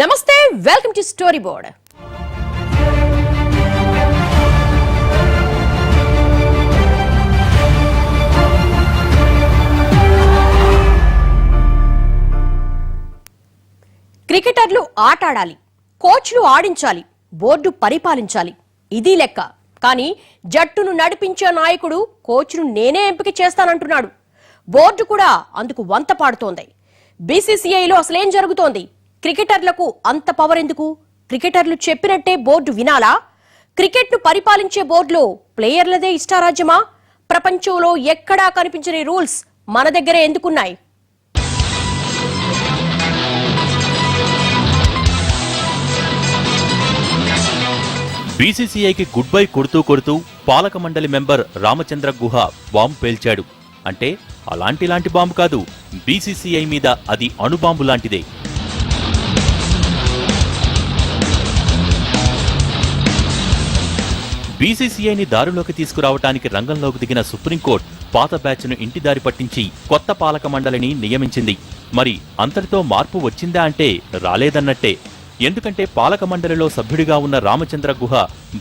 నమస్తే welcome to story board. క్రికెటర్లు ఆట ఆడాలి కోచ్లు ఆడించాలి బోర్డు పరిపాలించాలి ఇది లెక్క. కానీ జట్టును నడిపించే నాయకుడు కోచ్ను నేనే ఎంపిక చేస్తానంటున్నాడు. బోర్డు కూడా అందుకు వంత పాడుతోంది బీసీసీఐలో అసలేం జరుగుతోంది? క్రికెటర్లకు అంత పవర్ ఎందుకు? క్రికెటర్లు చెప్పినట్టే బోర్డు వినాలా? క్రికెట్ను పరిపాలించే బోర్డులో ప్లేయర్లదే ఇష్టారాజ్యమా? ప్రపంచంలో ఎక్కడా కనిపించని రూల్స్ మన దగ్గరే ఎందుకున్నాయి? బీసీసీఐకి గుడ్ బై కొడుతూ కొడుతూ పాలక మండలి మెంబర్ రామచంద్ర గుహ బాంబు పేల్చాడు. అంటే అలాంటిలాంటి బాంబు కాదు బీసీసీఐ మీద అది అణుబాంబు లాంటిదే. బీసీసీఐని దారిలోకి తీసుకురావటానికి రంగంలోకి దిగిన సుప్రీంకోర్టు పాత బ్యాచ్ను ఇంటి దారి పట్టించి కొత్త పాలక మండలిని నియమించింది. మరి అంతటితో మార్పు వచ్చిందా అంటే రాలేదన్నట్టే. ఎందుకంటే పాలక మండలిలో సభ్యుడిగా ఉన్న రామచంద్ర గుహ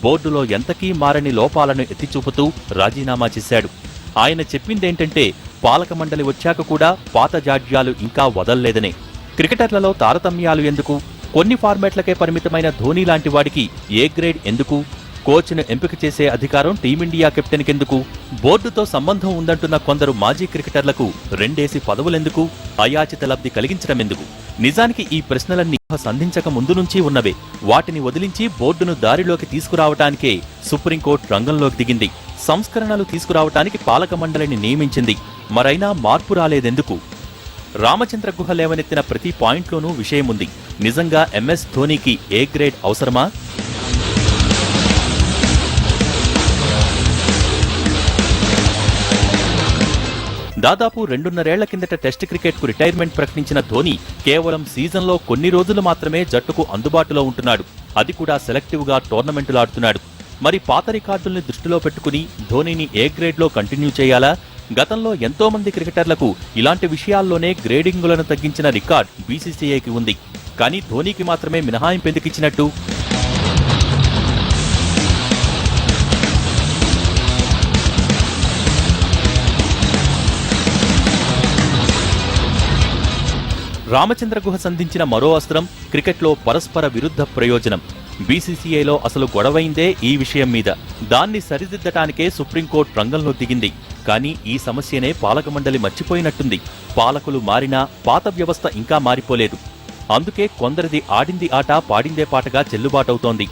బోర్డులో ఎంతకీ మారని లోపాలను ఎత్తిచూపుతూ రాజీనామా చేశాడు. ఆయన చెప్పిందేంటంటే పాలక మండలి వచ్చాక కూడా పాత జాడ్యాలు ఇంకా వదల్లేదనే. క్రికెటర్లలో తారతమ్యాలు ఎందుకు? కొన్ని ఫార్మాట్లకే పరిమితమైన ధోని లాంటి వాడికి ఏ గ్రేడ్ ఎందుకు? కోచ్ను ఎంపిక చేసే అధికారం టీమిండియా కెప్టెన్ కెందుకు బోర్డుతో సంబంధం ఉందంటున్న కొందరు మాజీ క్రికెటర్లకు రెండేసి పదవులెందుకు? అయాచిత లబ్ధి కలిగించడమెందుకు? నిజానికి ఈ ప్రశ్నలన్నీ సంధించక ముందు నుంచి ఉన్నవే. వాటిని వదిలించి బోర్డును దారిలోకి తీసుకురావటానికే సుప్రీంకోర్టు రంగంలోకి దిగింది. సంస్కరణలు తీసుకురావటానికి పాలక మండలిని నియమించింది. మరైనా మార్పు రాలేదెందుకు? రామచంద్ర గుహ లేవనెత్తిన ప్రతి పాయింట్లోనూ విషయముంది. నిజంగా ఎంఎస్ ధోనీకి ఏ గ్రేడ్ అవసరమా? దాదాపు రెండున్నరేళ్ళ కిందట టెస్ట్ క్రికెట్కు రిటైర్మెంట్ ప్రకటించిన ధోని కేవలం సీజన్లో కొన్ని రోజులు మాత్రమే జట్టుకు అందుబాటులో ఉంటున్నాడు. అది కూడా సెలెక్టివ్గా టోర్నమెంటులు ఆడుతున్నాడు. మరి పాత రికార్డుల్ని దృష్టిలో పెట్టుకుని ధోనిని ఏ గ్రేడ్లో కంటిన్యూ చేయాలా? గతంలో ఎంతో మంది క్రికెటర్లకు ఇలాంటి విషయాల్లోనే గ్రేడింగులను తగ్గించిన రికార్డ్ బీసీసీఐకి ఉంది. కానీ ధోనీకి మాత్రమే మినహాయింపు ఎందుకిచ్చినట్టు రామచంద్ర గుహ సంధించిన మరో అస్త్రం క్రికెట్లో పరస్పర విరుద్ధ ప్రయోజనం. బీసీసీఐలో అసలు గొడవైందే ఈ విషయం మీద. దాన్ని సరిదిద్దటానికే సుప్రీంకోర్టు రంగంలో దిగింది. కానీ ఈ సమస్యనే పాలక మండలి మర్చిపోయినట్టుంది. పాలకులు మారినా పాత వ్యవస్థ ఇంకా మారిపోలేదు. అందుకే కొందరిది ఆడింది ఆట పాడిందే పాటగా చెల్లుబాటవుతోంది.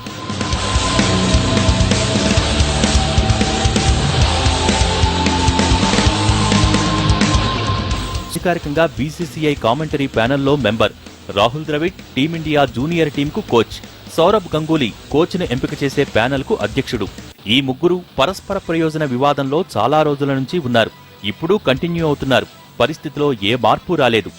అధికారికంగా BCCI commentary ప్యానెల్లో member Rahul Dravid team India junior టీంకు coach. Sourav Ganguly కోచ్ను ఎంపిక చేసే ప్యానెల్కు అధ్యక్షుడు. ఈ ముగ్గురు పరస్పర ప్రయోజన వివాదంలో చాలా రోజుల నుంచి ఉన్నారు. ఇప్పుడు కంటిన్యూ అవుతున్నారు. పరిస్థితిలో ఏ మార్పు రాలేదు.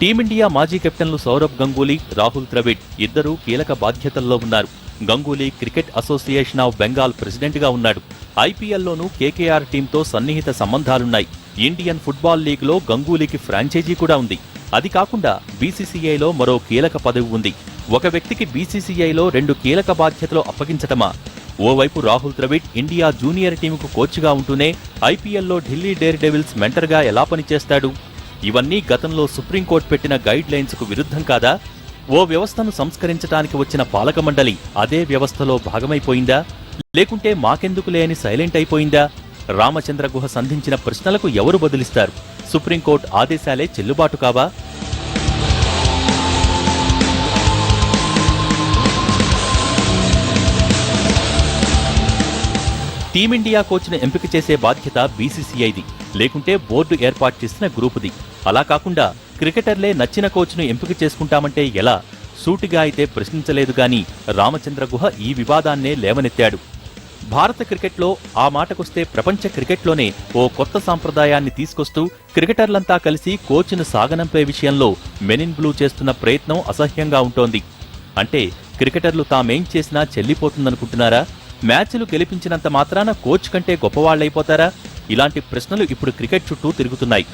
టీమిండియా మాజీ కెప్టెన్లు సౌరభ్ గంగూలీ రాహుల్ ద్రవిడ్ ఇద్దరూ కీలక బాధ్యతల్లో ఉన్నారు. Ganguly cricket association of Bengal ప్రెసిడెంట్గా ఉన్నాడు. ఐపీఎల్లోనూ కేకేఆర్ టీంతో సన్నిహిత సంబంధాలున్నాయి. ఇండియన్ ఫుట్బాల్ లీగ్లో గంగూలీకి ఫ్రాంచైజీ కూడా ఉంది. అది కాకుండా బీసీసీఐలో మరో కీలక పదవి ఉంది. ఒక వ్యక్తికి బీసీసీఐలో రెండు కీలక బాధ్యతలు అప్పగించటమా? ఓవైపు రాహుల్ ద్రవిడ్ ఇండియా జూనియర్ టీంకు కోచ్గా ఉంటూనే ఐపీఎల్లో ఢిల్లీ డేర్ డెవిల్స్ మెంటర్గా ఎలా పనిచేస్తాడు? ఇవన్నీ గతంలో సుప్రీంకోర్టు పెట్టిన గైడ్ లైన్స్కు విరుద్ధం కాదా? ఓ వ్యవస్థను సంస్కరించడానికి వచ్చిన పాలక మండలి అదే వ్యవస్థలో భాగమైపోయిందా? లేకుంటే మాకెందుకు లేని సైలెంట్ అయిపోయిందా? రామచంద్ర గుహ సంధించిన ప్రశ్నలకు ఎవరు బదులిస్తారు? సుప్రీంకోర్టు ఆదేశాలే చెల్లుబాటు కావా? టీమిండియా కోచ్ను ఎంపిక చేసే బాధ్యత బీసీసీఐది. లేకుంటే బోర్డు ఏర్పాటు చేసిన గ్రూపుది. అలా కాకుండా క్రికెటర్లే నచ్చిన కోచ్ను ఎంపిక చేసుకుంటామంటే ఎలా? సూటిగా అయితే ప్రశ్నించలేదు గాని రామచంద్ర గుహ ఈ వివాదాన్నే లేవనెత్తాడు. భారత క్రికెట్లో ఆ మాటకొస్తే ప్రపంచ క్రికెట్లోనే ఓ కొత్త సాంప్రదాయాన్ని తీసుకొస్తూ క్రికెటర్లంతా కలిసి కోచ్ను సాగనంపే విషయంలో మెనిన్ బ్లూ చేస్తున్న ప్రయత్నం అసహ్యంగా ఉంటోంది. అంటే క్రికెటర్లు తామేం చేసినా చెల్లిపోతుందనుకుంటున్నారా? మ్యాచ్లు గెలిపించినంత మాత్రాన కోచ్ కంటే గొప్పవాళ్ళైపోతారా ఇలాంటి ప్రశ్నలు ఇప్పుడు క్రికెట్ చుట్టూ తిరుగుతున్నాయి.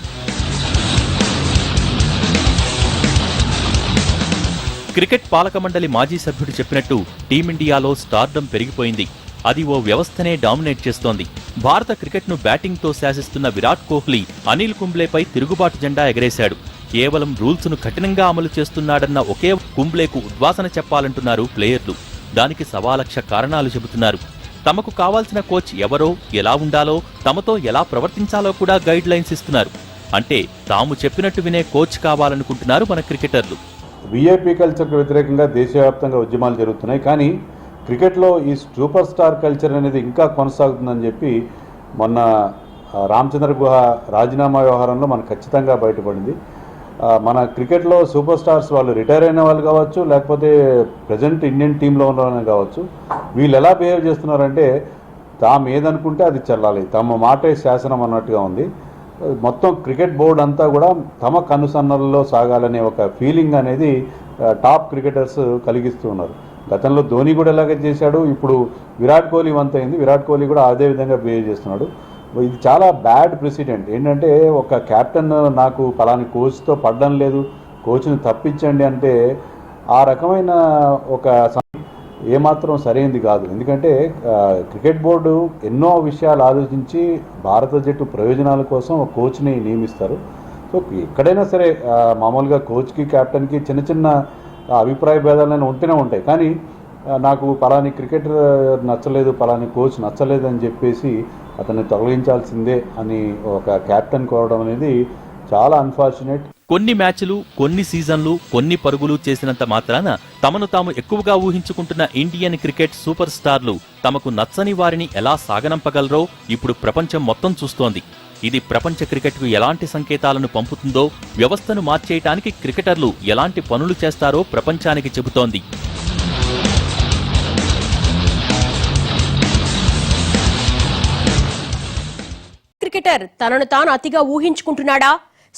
క్రికెట్ పాలక మండలి మాజీ సభ్యుడు చెప్పినట్టు టీమిండియాలో స్టార్డమ్ పెరిగిపోయింది. అది ఓ వ్యవస్థనే డామినేట్ చేస్తోంది. భారత క్రికెట్ను బ్యాటింగ్తో శాసిస్తున్న విరాట్ కోహ్లీ అనిల్ కుంబ్లేపై తిరుగుబాటు జెండా ఎగరేశాడు. కేవలం రూల్స్ను కఠినంగా అమలు చేస్తున్నాడన్న ఒకే కుంబ్లేకు ఉద్వాసన చెప్పాలంటున్నారు ప్లేయర్లు. దానికి సవాలక్ష కారణాలు చెబుతున్నారు. తమకు కావాల్సిన కోచ్ ఎవరో ఎలా ఉండాలో తమతో ఎలా ప్రవర్తించాలో కూడా గైడ్ లైన్స్ ఇస్తున్నారు. అంటే తాము చెప్పినట్టు వినే కోచ్ కావాలనుకుంటున్నారు మన క్రికెటర్లు. విఐపీ కల్చర్కు వ్యతిరేకంగా దేశవ్యాప్తంగా ఉద్యమాలు జరుగుతున్నాయి. కానీ క్రికెట్లో ఈ సూపర్ స్టార్ కల్చర్ అనేది ఇంకా కొనసాగుతుందని చెప్పి మొన్న రామచంద్ర గుహ రాజీనామా వ్యవహారంలో మనకు ఖచ్చితంగా బయటపడింది. మన క్రికెట్లో సూపర్ స్టార్స్ వాళ్ళు రిటైర్ అయిన వాళ్ళు కావచ్చు లేకపోతే ప్రజెంట్ ఇండియన్ టీంలో ఉన్న కావచ్చు వీళ్ళు ఎలా బిహేవ్ చేస్తున్నారంటే తాము ఏదనుకుంటే అది చెల్లాలి తమ మాటే శాసనం అన్నట్టుగా ఉంది. మొత్తం క్రికెట్ బోర్డు అంతా కూడా తమ కనుసన్నల్లో సాగాలనే ఒక ఫీలింగ్ అనేది టాప్ క్రికెటర్స్ కలిగిస్తూ ఉన్నారు. గతంలో ధోని కూడా ఎలాగ చేశాడు ఇప్పుడు విరాట్ కోహ్లీ వంతైంది విరాట్ కోహ్లీ కూడా అదే విధంగా బిహేవ్ చేస్తున్నాడు. ఇది చాలా బ్యాడ్ ప్రెసిడెంట్. ఏంటంటే ఒక కెప్టెన్ నాకు పలాని కోచ్తో పడడం లేదు కోచ్ని తప్పించండి అంటే ఆ రకమైన ఒక ఏమాత్రం సరైనది కాదు. ఎందుకంటే క్రికెట్ బోర్డు ఎన్నో విషయాలు ఆలోచించి భారత జట్టు ప్రయోజనాల కోసం ఒక కోచ్ని నియమిస్తారు. సో ఎక్కడైనా సరే మామూలుగా కోచ్కి కెప్టెన్కి చిన్న చిన్న అభిప్రాయ భేదాలైనా ఉంటూనే ఉంటాయి. కానీ నాకు పలాని క్రికెటర్ నచ్చలేదు పలాని కోచ్ నచ్చలేదు అని చెప్పేసి అతన్ని తొలగించాల్సిందే అని ఒక కెప్టెన్ కోరడం అనేది చాలా అన్ఫార్చునేట్ కొన్ని మ్యాచ్లు కొన్ని సీజన్లు కొన్ని పరుగులు చేసినంత మాత్రాన తమను తాము ఎక్కువగా ఊహించుకుంటున్న ఇండియన్ క్రికెట్ సూపర్ స్టార్లు తమకు నచ్చని వారిని ఎలా సాగనంపగలరో ఇప్పుడు ప్రపంచం మొత్తం చూస్తోంది. ఇది ప్రపంచ క్రికెట్కు ఎలాంటి సంకేతాలను పంపుతుందో వ్యవస్థను మార్చేయటానికి క్రికెటర్లు ఎలాంటి పనులు చేస్తారో ప్రపంచానికి చెబుతోంది. క్రికెటర్ తనను తాను అతిగా ఊహించుకుంటున్నాడా?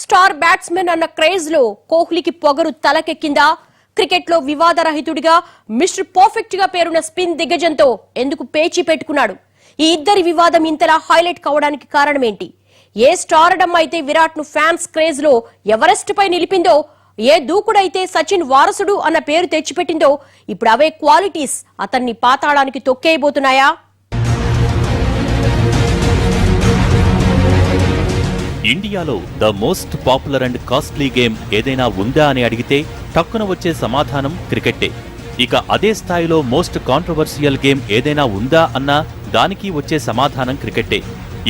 స్టార్ బ్యాట్స్మెన్ అన్న క్రేజ్లో కోహ్లీకి పొగరు తలకెక్కిందా? క్రికెట్లో వివాదరహితుడిగా మిస్టర్ పర్ఫెక్ట్గా పేరున్న స్పిన్ దిగ్గజంతో ఎందుకు పేచీ పెట్టుకున్నాడు? ఈ ఇద్దరి వివాదం ఇంతలా హైలైట్ కావడానికి కారణమేంటి? ఏ స్టారడం అయితే విరాట్ను ఫ్యాన్స్ క్రేజ్లో ఎవరెస్ట్ పై నిలిపిందో ఏ దూకుడైతే సచిన్ వారసుడు అన్న పేరు తెచ్చిపెట్టిందో ఇప్పుడు అవే క్వాలిటీస్ అతన్ని పాతాళానికి తొక్కేయబోతున్నాయా? ఇండియాలో the most popular and costly game ఏదైనా ఉందా అని అడిగితే టక్కున వచ్చే సమాధానం క్రికెట్టే ఇక అదే స్థాయిలో మోస్ట్ కాంట్రవర్షియల్ గేమ్ ఏదైనా ఉందా అన్నా దానికి వచ్చే సమాధానం క్రికెట్టే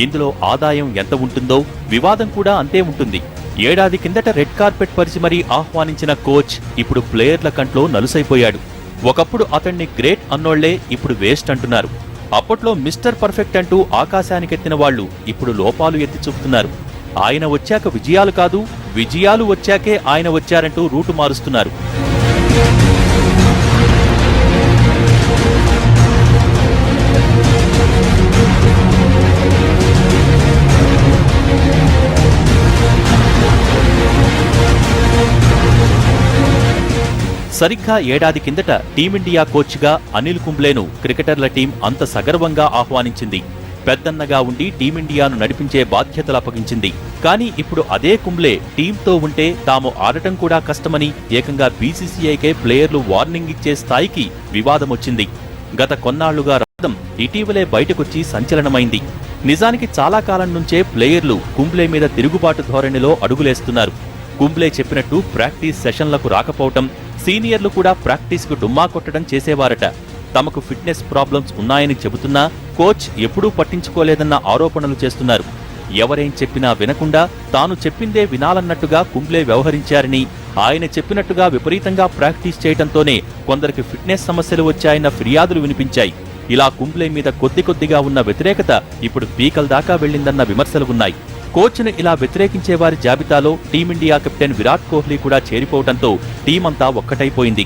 ఇందులో ఆదాయం ఎంత ఉంటుందో వివాదం కూడా అంతే ఉంటుంది. ఏడాది కిందట రెడ్ కార్పెట్ పరిచి మరీ ఆహ్వానించిన కోచ్ ఇప్పుడు ప్లేయర్ల కంట్లో నలుసైపోయాడు. ఒకప్పుడు అతన్ని గ్రేట్ అన్నోళ్ళే ఇప్పుడు వేస్ట్ అంటున్నారు. అప్పట్లో మిస్టర్ పర్ఫెక్ట్ అంటూ ఆకాశానికెత్తిన వాళ్ళు ఇప్పుడు లోపాలు ఎత్తి చూపుతున్నారు. ఆయన వచ్చాక విజయాలు కాదు విజయాలు వచ్చాకే ఆయన వచ్చారంటూ రూటు మారుస్తున్నారు. సరిగ్గా ఏడాది కిందట టీమిండియా కోచ్గా అనిల్ కుంబ్లేను క్రికెటర్ల టీం అంత సగర్వంగా ఆహ్వానించింది. పెద్దన్నగా ఉండి టీమిండియాను నడిపించే బాధ్యతలు అప్పగించింది. కానీ ఇప్పుడు అదే కుంబ్లే టీంతో ఉంటే తాము ఆడటం కూడా కష్టమని ఏకంగా బీసీసీఐకే ప్లేయర్లు వార్నింగ్ ఇచ్చే స్థాయికి వివాదమొచ్చింది. గత కొన్నాళ్ళుగా రాదం ఇటీవలే బయటకొచ్చి సంచలనమైంది. నిజానికి చాలా కాలం నుంచే ప్లేయర్లు కుంబ్లే మీద తిరుగుబాటు ధోరణిలో అడుగులేస్తున్నారు. కుంబ్లే చెప్పినట్టు ప్రాక్టీస్ సెషన్లకు రాకపోవటం సీనియర్లు కూడా ప్రాక్టీస్కు డుమ్మా కొట్టడం చేసేవారట. తమకు ఫిట్నెస్ ప్రాబ్లమ్స్ ఉన్నాయని చెబుతున్నా కోచ్ ఎప్పుడూ పట్టించుకోలేదన్న ఆరోపణలు చేస్తున్నారు. ఎవరేం చెప్పినా వినకుండా తాను చెప్పిందే వినాలన్నట్టుగా కుంబ్లే వ్యవహరించారని ఆయన చెప్పినట్టుగా విపరీతంగా ప్రాక్టీస్ చేయటంతోనే కొందరికి ఫిట్నెస్ సమస్యలు వచ్చాయన్న ఫిర్యాదులు వినిపించాయి. ఇలా కుంబ్లే మీద కొద్ది కొద్దిగా ఉన్న వ్యతిరేకత ఇప్పుడు పీకల్ దాకా వెళ్ళిందన్న విమర్శలు ఉన్నాయి. కోచ్ను ఇలా వ్యతిరేకించే వారి జాబితాలో టీమిండియా కెప్టెన్ విరాట్ కోహ్లీ కూడా చేరిపోవడంతో టీమంతా ఒక్కటైపోయింది.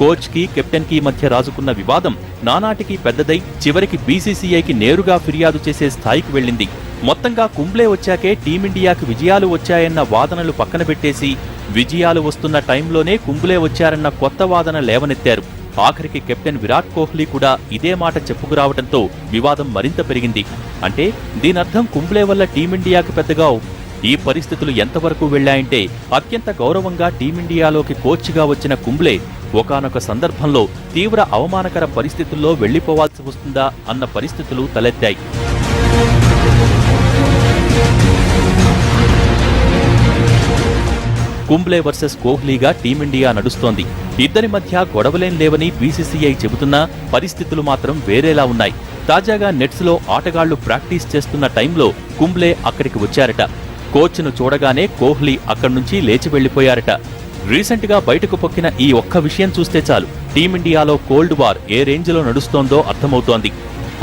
కోచ్కి కెప్టెన్కి మధ్య రాజుకున్న వివాదం నానాటికి పెద్దదై చివరికి బీసీసీఐకి నేరుగా ఫిర్యాదు చేసే స్థాయికి వెళ్ళింది. మొత్తంగా కుంబ్లే వచ్చాకే టీమిండియాకు విజయాలు వచ్చాయన్న వాదనలు పక్కన పెట్టేసి విజయాలు వస్తున్న టైంలోనే కుంబ్లే వచ్చారన్న కొత్త వాదన లేవనెత్తారు. ఆఖరికి కెప్టెన్ విరాట్ కోహ్లీ కూడా ఇదే మాట చెప్పుకురావడంతో వివాదం మరింత పెరిగింది. అంటే దీనర్థం కుంబ్లే వల్ల టీమిండియాకి పెద్దగా ఈ పరిస్థితులు ఎంతవరకు వెళ్ళాయంటే అత్యంత గౌరవంగా టీమిండియాలోకి కోచ్గా వచ్చిన కుంబ్లే ఒకానొక సందర్భంలో తీవ్ర అవమానకర పరిస్థితుల్లో వెళ్ళిపోవాల్సి వస్తుందా అన్న పరిస్థితులు తలెత్తాయి. కుంబ్లే వర్సెస్ కోహ్లీగా టీమిండియా నడుస్తోంది. ఇద్దరి మధ్య గొడవలేం లేవని బీసీసీఐ చెబుతున్నా పరిస్థితులు మాత్రం వేరేలా ఉన్నాయి. తాజాగా నెట్స్లో ఆటగాళ్ళు ప్రాక్టీస్ చేస్తున్న టైంలో కుంబ్లే అక్కడికి వచ్చారట. కోచ్ను చూడగానే కోహ్లీ అక్కడి నుంచి లేచి వెళ్ళిపోయారట రీసెంట్గా బయటకు పొక్కిన ఈ ఒక్క విషయం చూస్తే చాలు. టీమిండియాలో కోల్డ్ వార్ ఏ రేంజ్లో నడుస్తోందో అర్థమవుతోంది.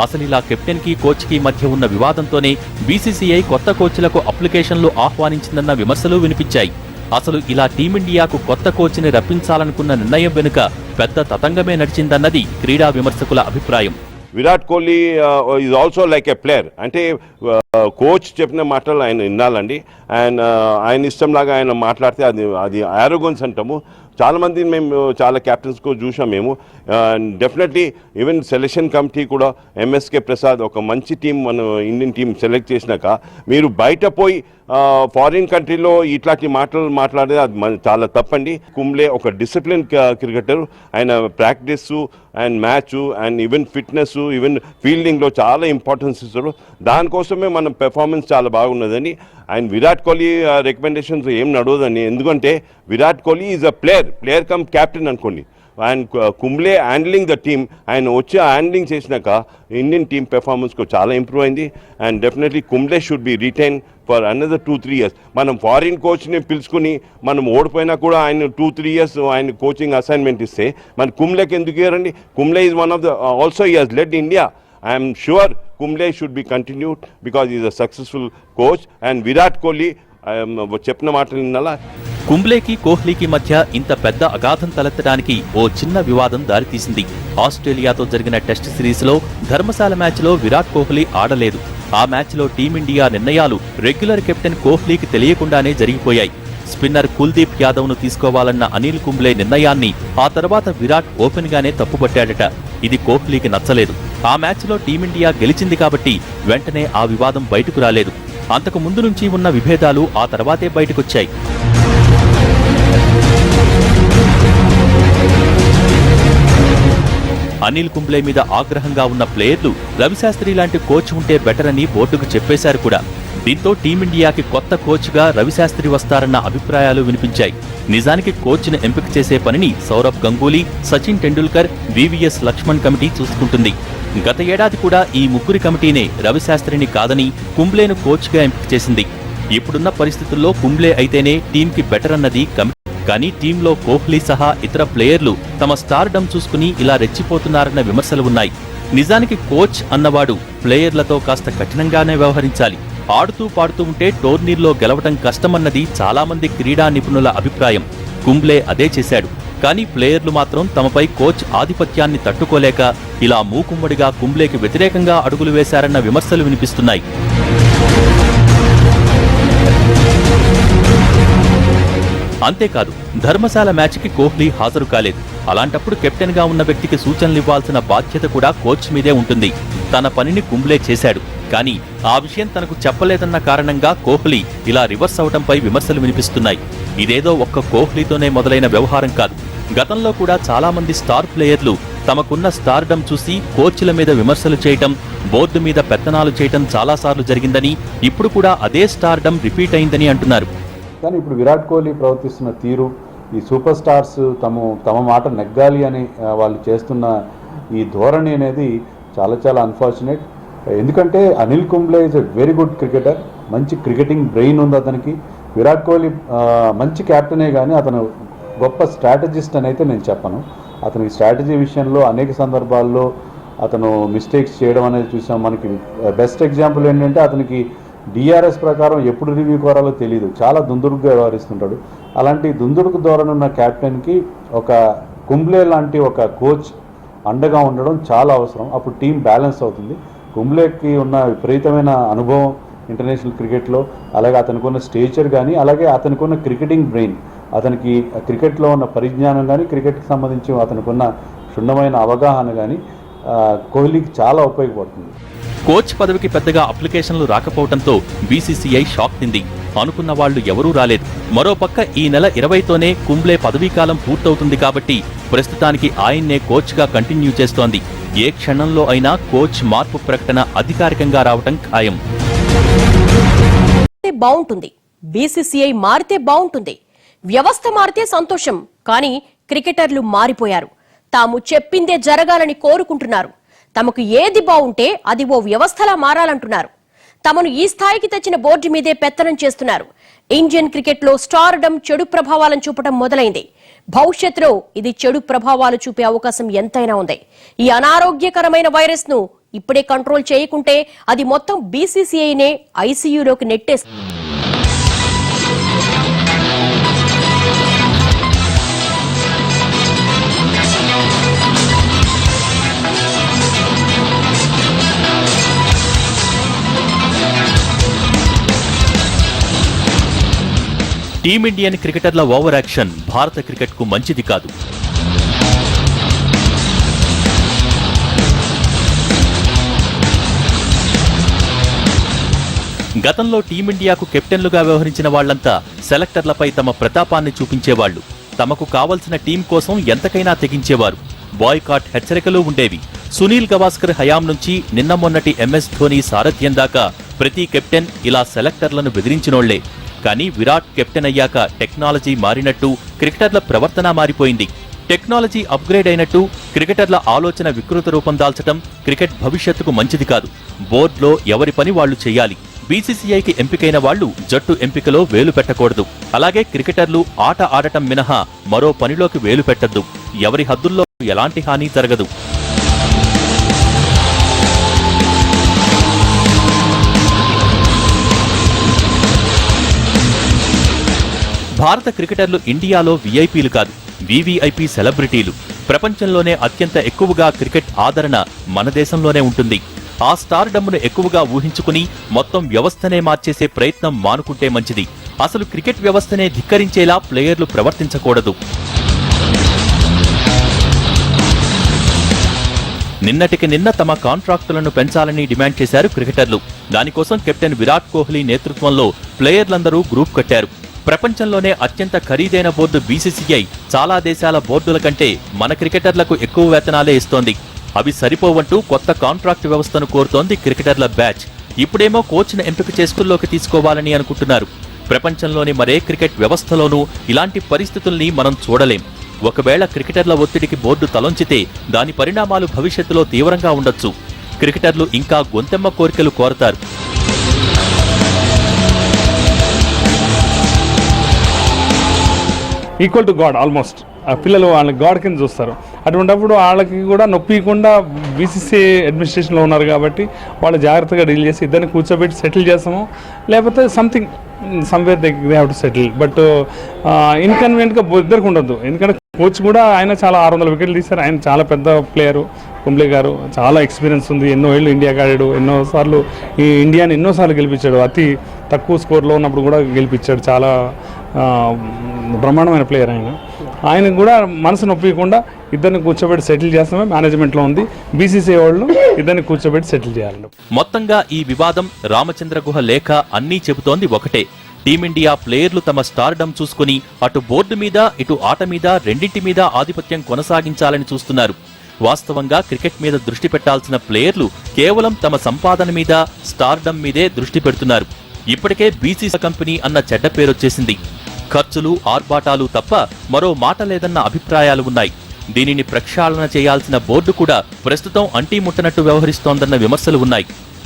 అసలిలా ఇలా కెప్టెన్కి కోచ్కి మధ్య ఉన్న వివాదంతోనే బీసీసీఐ కొత్త కోచ్లకు అప్లికేషన్లు ఆహ్వానించిందన్న విమర్శలు వినిపించాయి. అసలు ఇలా టీమిండియాకు కొత్త కోచ్ని రప్పించాలనుకున్న నిర్ణయం వెనుక పెద్ద తతంగమే నడిచిందన్నది క్రీడా విమర్శకుల అభిప్రాయం. Virat Kohli is also like a player అంటే కోచ్ చెప్పిన మాటలు ఆయన వినాలండి. అండ్ ఆయన ఇష్టంలాగా ఆయన మాట్లాడితే అది అది ఆరోగన్స్ అంటాము. చాలామంది మేము చాలా క్యాప్టెన్స్కు చూసాం మేము. డెఫినెట్లీ ఈవెన్ సెలెక్షన్ కమిటీ కూడా ఎంఎస్కే ప్రసాద్ ఒక మంచి టీం మన ఇండియన్ టీం సెలెక్ట్ చేసినాక మీరు బయట పోయి ఫారిన్ కంట్రీలో ఇట్లాంటి మాటలు మాట్లాడేది అది మన చాలా తప్పండి. కుంబ్లే ఒక డిసిప్లిన్ క్రికెటర్ ఆయన practice and match and even fitness even ఫీల్డింగ్లో చాలా ఇంపార్టెన్స్ ఇస్తారు. దానికోసమే మన పెర్ఫార్మెన్స్ చాలా బాగున్నదని. అండ్ విరాట్ కోహ్లీ రికమెండేషన్స్ ఏం నడవదని ఎందుకంటే Virat Kohli is a player player cum captain అనుకోండి. ఆయన కుంబ్లే హ్యాండ్లింగ్ ద టీమ్. ఆయన వచ్చి హ్యాండ్లింగ్ చేసినాక ఇండియన్ టీమ్ పెర్ఫార్మెన్స్కు చాలా ఇంప్రూవ్ అయింది. And definitely Kumble should be retain for another two three years. మనం ఫారిన్ కోచ్ని పిలుచుకుని మనం ఓడిపోయినా కూడా ఆయన టూ త్రీ ఇయర్స్ ఆయన కోచింగ్ అసైన్మెంట్ ఇస్తే మన కుంబ్లేకి ఎందుకు ఇయ్యారండి? Kumble is one of the also he led India I'm sure Kumble should be continued because is a successful coach and Virat Kohli చెప్పిన మాట కుంబ్లేకి కోహ్లీకి మధ్య ఇంత పెద్ద అగాధం తలెత్తడానికి ఓ చిన్న వివాదం దారితీసింది. ఆస్ట్రేలియాతో జరిగిన టెస్ట్ సిరీస్లో ధర్మశాల మ్యాచ్లో విరాట్ కోహ్లీ ఆడలేదు. ఆ మ్యాచ్లో టీమిండియా నిర్ణయాలు రెగ్యులర్ కెప్టెన్ కోహ్లీకి తెలియకుండానే జరిగిపోయాయి. స్పిన్నర్ కుల్దీప్ యాదవ్ను తీసుకోవాలన్న అనిల్ కుంబ్లే నిర్ణయాన్ని ఆ తర్వాత విరాట్ ఓపెన్గానే తప్పుపట్టాడట. ఇది కోహ్లీకి నచ్చలేదు. ఆ మ్యాచ్లో టీమిండియా గెలిచింది కాబట్టి వెంటనే ఆ వివాదం బయటకు రాలేదు. అంతకు ముందు నుంచి ఉన్న విభేదాలు ఆ తర్వాతే బయటకొచ్చాయి. అనిల్ కుంబ్లే మీద ఆగ్రహంగా ఉన్న ప్లేయర్లు రవిశాస్త్రి లాంటి కోచ్ ఉంటే బెటర్ అని బోర్డుకు చెప్పేశారు కూడా. దీంతో టీమిండియాకి కొత్త కోచ్గా రవిశాస్త్రి వస్తారన్న అభిప్రాయాలు వినిపించాయి. నిజానికి కోచ్ను ఎంపిక చేసే పనిని సౌరభ్ గంగూలీ సచిన్ టెండూల్కర్ వివిఎస్ లక్ష్మణ్ కమిటీ చూసుకుంటుంది. గత ఏడాది కూడా ఈ ముగ్గురి కమిటీనే రవిశాస్త్రిని కాదని కుంబ్లేను కోచ్గా ఎంపిక చేసింది. ఇప్పుడున్న పరిస్థితుల్లో కుంబ్లే అయితేనే టీంకి బెటర్ అన్నది కమిటీ కానీ టీంలో కోహ్లీ సహా ఇతర ప్లేయర్లు తమ స్టార్డమ్ చూసుకుని ఇలా రెచ్చిపోతున్నారన్న విమర్శలు ఉన్నాయి. నిజానికి కోచ్ అన్నవాడు ప్లేయర్లతో కాస్త కఠినంగానే వ్యవహరించాలి. ఆడుతూ పాడుతూ ఉంటే టోర్నీల్లో గెలవటం కష్టమన్నది చాలామంది క్రీడా నిపుణుల అభిప్రాయం. కుంబ్లే అదే చేశాడు. కానీ ప్లేయర్లు మాత్రం తమపై కోచ్ ఆధిపత్యాన్ని తట్టుకోలేక ఇలా మూకుమ్మడిగా కుంబ్లేకి వ్యతిరేకంగా అడుగులు వేశారన్న విమర్శలు వినిపిస్తున్నాయి. అంతేకాదు ధర్మశాల మ్యాచ్కి కోహ్లీ హాజరు కాలేదు. అలాంటప్పుడు కెప్టెన్గా ఉన్న వ్యక్తికి సూచనలు ఇవ్వాల్సిన బాధ్యత కూడా కోచ్ మీదే ఉంటుంది. తన పనిని కుంబ్లే చేశాడు. కానీ ఆ విషయం తనకు చెప్పలేదన్న కారణంగా కోహ్లీ ఇలా రివర్స్ అవటంపై విమర్శలు వినిపిస్తున్నాయి. ఇదేదో ఒక్క కోహ్లీతోనే మొదలైన వ్యవహారం కాదు. గతంలో కూడా చాలామంది స్టార్ ప్లేయర్లు తమకున్న స్టార్డం చూసి కోచ్ల మీద విమర్శలు చేయటం బోర్డు మీద పెత్తనాలు చేయటం చాలాసార్లు జరిగిందని ఇప్పుడు కూడా అదే స్టార్డం రిపీట్ అయిందని అంటున్నారు. కానీ ఇప్పుడు విరాట్ కోహ్లీ ప్రవర్తిస్తున్న తీరు ఈ సూపర్ స్టార్స్ తమ తమ మాట నెగ్గాలి అని వాళ్ళు చేస్తున్న ఈ ధోరణి అనేది చాలా చాలా అన్ఫార్చునేట్ ఎందుకంటే Anil Kumble is a very good cricketer మంచి క్రికెటింగ్ బ్రెయిన్ ఉంది అతనికి. విరాట్ కోహ్లీ మంచి క్యాప్టెనే కానీ అతను గొప్ప స్ట్రాటజిస్ట్ అని అయితే నేను చెప్పను. అతనికి స్ట్రాటజీ విషయంలో అనేక సందర్భాల్లో అతను మిస్టేక్స్ చేయడం అనేది చూసాం. మనకి బెస్ట్ ఎగ్జాంపుల్ ఏంటంటే అతనికి డిఆర్ఎస్ ప్రకారం ఎప్పుడు రివ్యూ కోరాలో తెలియదు చాలా దుందుడుగా వ్యవహరిస్తుంటాడు. అలాంటి దుందుడుకు ధోరణి ఉన్న క్యాప్టెన్కి ఒక కుంబ్లే లాంటి ఒక కోచ్ అండగా ఉండడం చాలా అవసరం. అప్పుడు టీం బ్యాలెన్స్ అవుతుంది. కుంబ్లేకి ఉన్న విపరీతమైన అనుభవం ఇంటర్నేషనల్ క్రికెట్లో అలాగే అతనికి ఉన్న స్టేచర్ కానీ అలాగే అతనికి ఉన్న క్రికెటింగ్ బ్రెయిన్. అతనికి క్రికెట్లో ఉన్న పరిజ్ఞానం కానీ క్రికెట్కి సంబంధించి అతనికి ఉన్న క్షుణ్ణమైన అవగాహన కానీ కోహ్లీకి చాలా ఉపయోగపడుతుంది. కోచ్ పదవికి పెద్దగా అప్లికేషన్లు రాకపోవడంతో బీసీసీఐ షాక్ తింది. అనుకున్న వాళ్ళు ఎవరూ రాలేదు. మరోపక్క ఈ నెల ఇరవైతోనే కుంబ్లే పదవీకాలం పూర్తవుతుంది కాబట్టి ప్రస్తుతానికి ఆయన్నే కోచ్గా కంటిన్యూ చేస్తోంది. ఏ క్షణంలో అయినా కోచ్ మార్పు ప్రకటన అధికారికంగా రావటం ఖాయం. బాగుంటుంది బీసీసీఐ మారితే బాగుంటుంది వ్యవస్థ మారితే సంతోషం. కానీ క్రికెటర్లు మారిపోయారు. తాము చెప్పిందే జరగాలని కోరుకుంటున్నారు. తమకు ఏది బాగుంటే అది ఓ వ్యవస్థలా మారాలంటున్నారు. తమను ఈ స్థాయికి తెచ్చిన బోర్డు మీదే పెత్తనం చేస్తున్నారు. ఇండియన్ క్రికెట్లో స్టార్డమ్ చెడు ప్రభావాలను చూపడం మొదలైంది. భవిష్యత్తులో ఇది చెడు ప్రభావాలు చూపే అవకాశం ఎంతైనా ఉంది. ఈ అనారోగ్యకరమైన వైరస్ను ఇప్పుడే కంట్రోల్ చేయకుంటే అది మొత్తం బీసీసీఐనే ఐసీయూలోకి నెట్టేస్తుంది. టీమిండియన్ క్రికెటర్ల ఓవర్ యాక్షన్ భారత క్రికెట్కు మంచిది కాదు. గతంలో టీమిండియాకు కెప్టెన్లుగా వ్యవహరించిన వాళ్ళంతా సెలెక్టర్లపై తమ ప్రతాపాన్ని చూపించేవాళ్ళు తమకు కావలసిన టీం కోసం ఎంతకైనా తెగించేవారు. బాయ్కాట్ హెచ్చరికలు ఉండేవి. సునీల్ గవాస్కర్ హయాం నుంచి నిన్న మొన్నటి ఎంఎస్ ధోని సారథ్యం దాకా ప్రతి కెప్టెన్ ఇలా సెలెక్టర్లను బెదిరించినోళ్ళే. కానీ విరాట్ కెప్టెన్ అయ్యాక టెక్నాలజీ మారినట్టు క్రికెటర్ల ప్రవర్తన మారిపోయింది. టెక్నాలజీ అప్గ్రేడ్ అయినట్టు క్రికెటర్ల ఆలోచన వికృత రూపం దాల్చడం క్రికెట్ భవిష్యత్తుకు మంచిది కాదు. బోర్డులో ఎవరి పని వాళ్ళు చేయాలి. బీసీసీఐకి ఎంపికైన వాళ్ళు జట్టు ఎంపికలో వేలు పెట్టకూడదు. అలాగే క్రికెటర్లు ఆట ఆడటం మినహా మరో పనిలోకి వేలు పెట్టద్దు. ఎవరి హద్దుల్లో ఎలాంటి హాని జరగదు. భారత క్రికెటర్లు ఇండియాలో వీఐపీలు కాదు వీవీఐపీ సెలబ్రిటీలు. ప్రపంచంలోనే అత్యంత ఎక్కువగా క్రికెట్ ఆదరణ మన దేశంలోనే ఉంటుంది. ఆ స్టార్ డమ్మును ఎక్కువగా ఊహించుకుని మొత్తం వ్యవస్థనే మార్చేసే ప్రయత్నం మానుకుంటే మంచిది. అసలు క్రికెట్ వ్యవస్థనే ధిక్కరించేలా ప్లేయర్లు ప్రవర్తించకూడదు. నిన్నటికి నిన్న తమ కాంట్రాక్టులను పెంచాలని డిమాండ్ చేశారు క్రికెటర్లు. దానికోసం కెప్టెన్ విరాట్ కోహ్లీ నేతృత్వంలో ప్లేయర్లందరూ గ్రూప్ కట్టారు. ప్రపంచంలోనే అత్యంత ఖరీదైన బోర్డు బీసీసీఐ చాలా దేశాల బోర్డుల కంటే మన క్రికెటర్లకు ఎక్కువ వేతనాలే ఇస్తోంది. అవి సరిపోవంటూ కొత్త కాంట్రాక్ట్ వ్యవస్థను కోరుతోంది క్రికెటర్ల బ్యాచ్. ఇప్పుడేమో కోచ్ను ఎంపిక చేసుకుల్లోకి తీసుకోవాలని అనుకుంటున్నారు. ప్రపంచంలోని మరే క్రికెట్ వ్యవస్థలోనూ ఇలాంటి పరిస్థితుల్ని మనం చూడలేం. ఒకవేళ క్రికెటర్ల ఒత్తిడికి బోర్డు తలొంచితే దాని పరిణామాలు భవిష్యత్తులో తీవ్రంగా ఉండొచ్చు. క్రికెటర్లు ఇంకా గొంతెమ్మ కోరికలు కోరతారు. ఈక్వల్ టు గాడ్ ఆల్మోస్ట్ ఆ పిల్లలు వాళ్ళని గాడ్ కింద చూస్తారు. అటువంటిప్పుడు వాళ్ళకి కూడా నొప్పికుండా బీసీసీ అడ్మినిస్ట్రేషన్లో ఉన్నారు కాబట్టి వాళ్ళు జాగ్రత్తగా డీల్ చేసి ఇద్దరిని కూర్చోబెట్టి సెటిల్ చేస్తాము. లేకపోతే something somewhere they have to settle but ఇన్కన్వీనియంట్గా ఇద్దరికి ఉండొద్దు. ఎందుకంటే కోచ్ కూడా ఆయన చాలా ఆరు వందల వికెట్లు తీశారు. ఆయన చాలా పెద్ద ప్లేయరు కుంబ్లే గారు. చాలా ఎక్స్పీరియన్స్ ఉంది. ఎన్నో ఏళ్ళు ఇండియాకి ఆడాడు. ఎన్నోసార్లు ఈ ఇండియాని ఎన్నోసార్లు గెలిపించాడు. అతి తక్కువ స్కోర్లో ఉన్నప్పుడు కూడా గెలిపించాడు. చాలా బ్రహ్మాండమైన ప్లేయర్ ఆయన. ఆయన కూడా మనసు నొప్పికుండా ఇద్దరిని కూర్చోబెట్టి సెటిల్ చేస్తామే మేనేజ్మెంట్లో ఉంది. బీసీసీ వాళ్ళు ఇద్దరిని కూర్చోబెట్టి సెటిల్ చేయాలండి మొత్తంగా ఈ వివాదం రామచంద్ర గుహ లేఖ అన్నీ చెబుతోంది ఒకటే. టీమిండియా ప్లేయర్లు తమ స్టార్డమ్ చూసుకుని అటు బోర్డు మీద ఇటు ఆట మీద రెండింటి మీద ఆధిపత్యం కొనసాగించాలని చూస్తున్నారు. వాస్తవంగా క్రికెట్ మీద దృష్టి పెట్టాల్సిన ప్లేయర్లు కేవలం తమ సంపాదన మీద స్టార్డమ్ మీదే దృష్టి పెడుతున్నారు. ఇప్పటికే బీసీసీ కంపెనీ అన్న చెడ్డ పేరొచ్చేసింది. ఖర్చులు ఆర్భాటాలు తప్ప మరో మాట లేదన్న అభిప్రాయాలు ఉన్నాయి. దీనిని ప్రక్షాళన చేయాల్సిన బోర్డు కూడా ప్రస్తుతం అంటీ ముట్టనట్టు వ్యవహరిస్తోందన్న విమర్శలు ఉన్నాయి.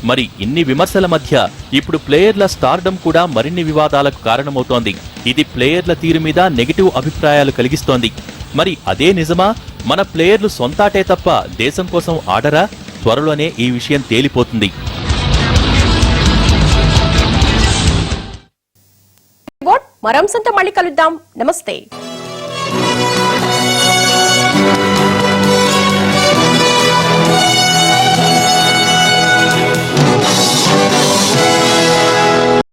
మరి ఇన్ని విమర్శల మధ్య ఇప్పుడు ప్లేయర్ల స్టార్డం కూడా మరిన్ని వివాదాలకు కారణమవుతోంది. ఇది ప్లేయర్ల తీరు మీద నెగిటివ్ అభిప్రాయాలు కలిగిస్తోంది. మరి అదే నిజమా? మన ప్లేయర్లు సొంతాటే తప్ప దేశం కోసం ఆడరా? త్వరలోనే ఈ విషయం తేలిపోతుంది. మరంశంతో మళ్ళీ కలుద్దాం. నమస్తే.